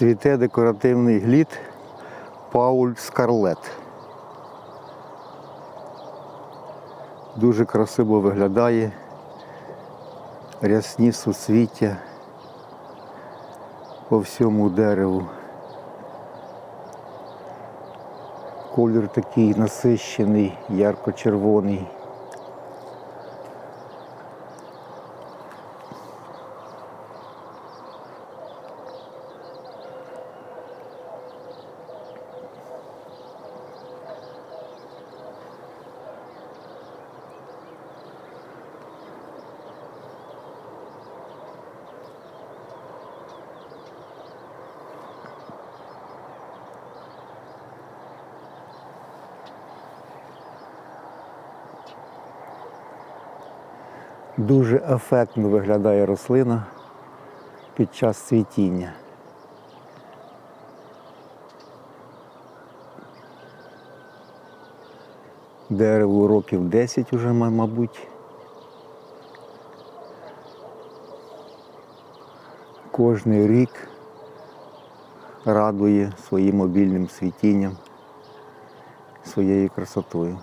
Цвіте декоративний глід Пауль Скарлет. Дуже красиво виглядає. Рясні суцвіття по всьому дереву. Колір такий насищений, ярко-червоний. Дуже ефектно виглядає рослина під час цвітіння. Дереву років 10 уже, мабуть. Кожний рік радує своїм обільним цвітінням, своєю красотою.